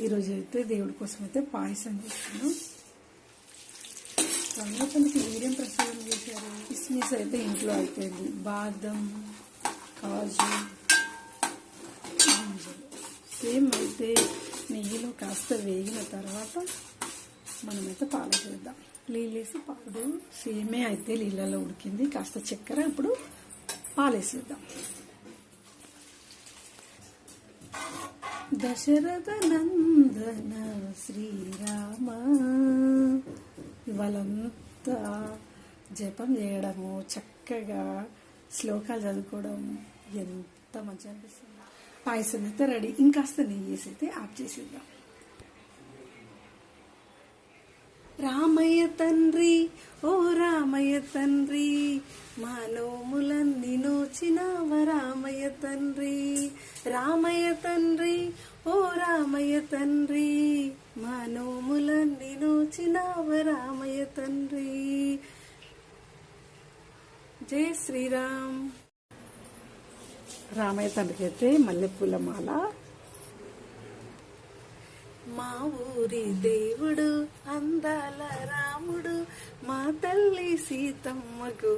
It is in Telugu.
ఈరోజు అయితే దేవుడి కోసం అయితే పాయసం చేస్తాను రంగపల్లికి వీర్యం ప్రసాదం చేశారు. కిస్మిస్ అయితే ఇంట్లో అయిపోయింది. బాదం కాజు సేమ్ అయితే నెయ్యిలో కాస్త వేగిన తర్వాత మనమైతే పాలు చేద్దాం. నీళ్ళు వేసి పాలు సేమే అయితే నీళ్ళలో ఉడికింది. కాస్త చక్కెర ఇప్పుడు పాలేసేద్దాం. దశరథ నందన శ్రీరామ. ఇవాళంతా జపం చేయడము చక్కగా శ్లోకాలు చదువుకోవడం ఎంత మంచి అనిపిస్తుంది. పాయసం అయితే రెడీ. ఇంకాస్త నెయ్యి వేసి అయితే ఆఫ్ చేసేద్దాం రామయ్య తండ్రి ఓ రామయ్య తండ్రి మా నోములన్నీ నోచినావ రామయ్య తండ్రి? రామయ్య తండ్రి ఓ రామయ్య తండ్రి మా నోములన్నీ నోచినావ రామయ్య తండ్రి. జై శ్రీరామ్. రామయ్య తండ్రికి అయితే మల్లెపూల మాల. మా ఊరి దేవుడు అందాల రాముడు మా తల్లి సీతమ్మకు